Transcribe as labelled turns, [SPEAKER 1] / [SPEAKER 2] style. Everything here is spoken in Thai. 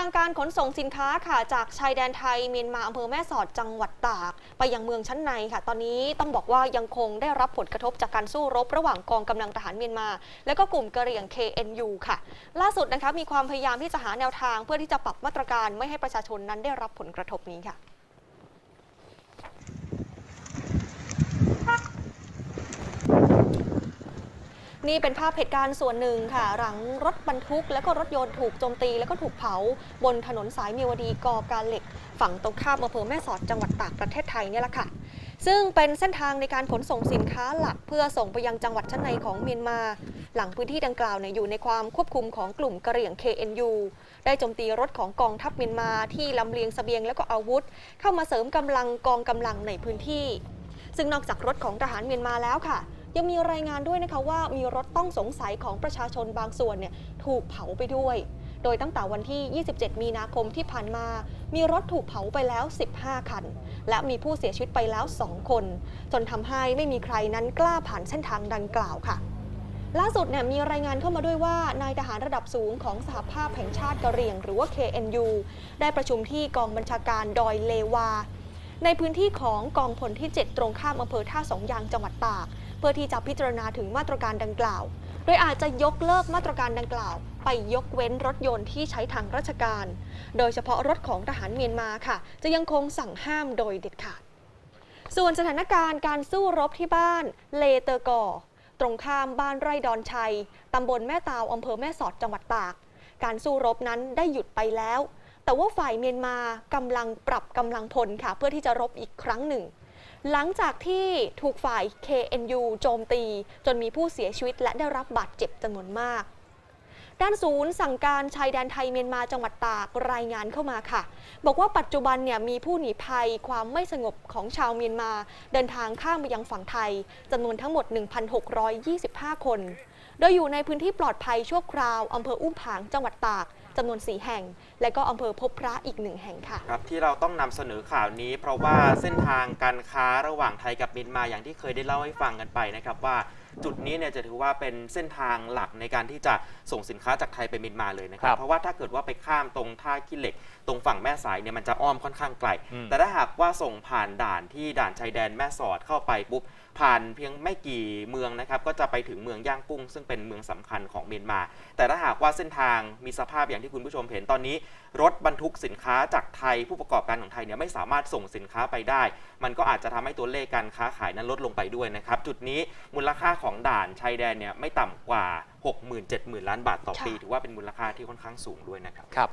[SPEAKER 1] างการขนส่งสินค้าค่ะ จากชายแดนไทยเมียนมาอำเภอแม่สอดจังหวัดตาก ไปยังเมืองชั้นในค่ะ ตอนนี้ต้องบอกว่ายังคงได้รับผลกระทบจากการสู้รบระหว่างกองกำลังทหารเมียนมา และก็กลุ่มกะเหรี่ยง KNU ค่ะ ล่าสุดนะคะมีความพยายามที่จะหาแนวทางเพื่อที่จะปรับมาตรการไม่ให้ประชาชนนั้นได้รับผลกระทบนี้ค่ะ นี่เป็นภาพเหตุการณ์ส่วนหนึ่งค่ะ หลังรถบรรทุก และก็รถยนต์ถูกโจมตี แล้วก็ถูกเผา บนถนนสายเมียวดีกอการเหล็ก ฝั่งตรงข้ามอำเภอแม่สอดจังหวัดตากประเทศไทยเนี่ยแหละค่ะ ซึ่งเป็นเส้นทางในการขนส่งสินค้าหลักเพื่อส่งไปยังจังหวัดชั้นในของเมียนมา หลังพื้นที่ดังกล่าวเนี่ยอยู่ในความควบคุมของกลุ่มกระเหรี่ยง KNU ได้โจมตีรถของกองทัพเมียนมาที่ลำเลียงเสบียงและก็อาวุธ เข้ามาเสริมกำลังกองกำลังในพื้นที่ ซึ่งนอกจากรถของทหารเมียนมาแล้วค่ะ ยังมีรายงานด้วยนะคะว่ามีรถต้องสงสัยของประชาชนบางส่วนเนี่ยถูกเผาไปด้วย โดยตั้งแต่วันที่ 27 มีนาคมที่ผ่านมา มีรถถูกเผาไปแล้ว 15 คัน และมีผู้เสียชีวิตไปแล้ว 2 คน จนทำให้ไม่มีใครนั้นกล้าผ่านเส้นทางดังกล่าวค่ะล่าสุดเนี่ยมีรายงานเข้ามาด้วยว่านายทหารระดับสูงของสหภาพแห่งชาติกะเหรี่ยง หรือว่า KNU ได้ประชุมที่กองบัญชาการดอยเลวา ในพื้นที่ของกองพลที่ 7 ตรงข้ามอำเภอท่าสองยางจังหวัดตาก เพื่อที่จะพิจารณาถึงมาตรการดังกล่าว โดยอาจจะยกเลิกมาตรการดังกล่าว ไปยกเว้นรถยนต์ที่ใช้ทางราชการ โดยเฉพาะรถของทหารเมียนมาค่ะ จะยังคงสั่งห้ามโดยเด็ดขาด ส่วนสถานการณ์การสู้รบที่บ้านเลเตอร์กอตรงข้ามบ้านไร่ดอนชัย ตำบลแม่ตาวอำเภอแม่สอดจังหวัดตาก การสู้รบนั้นได้หยุดไปแล้ว แต่ว่าฝ่ายเมียนมากำลังปรับกำลังพลค่ะ เพื่อที่จะรบอีกครั้งหนึ่ง หลังจากที่ถูกฝ่าย KNU โจมตี จนมีผู้เสียชีวิตและได้รับบาดเจ็บจำนวนมาก ด้านศูนย์สั่งการชายแดนไทยเมียนมาจังหวัดตากรายงานเข้ามาค่ะ บอกว่าปัจจุบันเนี่ยมีผู้หนีภัยความไม่สงบของชาวเมียนมา เดินทางข้ามมายังฝั่งไทยจำนวนทั้งหมด 1,625 คน โดยอยู่ในพื้นที่ปลอดภัยชั่วคราวอำเภออุ้มผางจังหวัดตากจำนวน 4 แห่ง และก็อำเภอพบพระอีกหนึ่งแห่งค่ะ
[SPEAKER 2] ครับที่เราต้องนำเสนอข่าวนี้ เพราะว่าเส้นทางการค้าระหว่างไทยกับเมียนมาอย่างที่เคยได้เล่าให้ฟังกันไปนะครับว่า จุดนี้เนี่ยจะถือว่าเป็นเส้นทางหลักในการที่จะส่งสินค้าจากไทยไปเมียนมาเลยนะครั
[SPEAKER 3] ครับบ
[SPEAKER 2] เพราะว่าถ้าเกิดว่าไปข้ามตรงท่าขี้เหล็ก ตรงฝั่งแม่สายเนี่ยมันจะอ้อมค่อนข้างไกล
[SPEAKER 3] อืม
[SPEAKER 2] แต่ถ้าหากว่าส่งผ่านด่านที่ด่านชายแดนแม่สอดเข้าไปปุ๊บผ่านเพียงไม่กี่เมืองนะครับก็จะไปถึงเมืองย่างกุ้ง ซึ่งเป็นเมืองสำคัญของเมียนมา แต่ถ้าหากว่าเส้นทางมีสภาพอย่างที่คุณผู้ชมเห็นตอนนี้ รถบรรทุกสินค้าจากไทยผู้ประกอบการของไทยเนี่ยไม่สามารถส่งสินค้าไปได้ มันก็อาจจะทำให้ตัวเลขการค้าขายนั้นลดลงไปด้วยนะครับจุดนี้มูลค่าของด่านชายแดนเนี่ยไม่ต่ำกว่า 60,000 70,000 ล้านบาทต่อปี
[SPEAKER 1] ค่ะ
[SPEAKER 2] ถือว่าเป็นมูลค่าที่ค่อนข้างสูงด้วยนะครับ
[SPEAKER 3] ครับ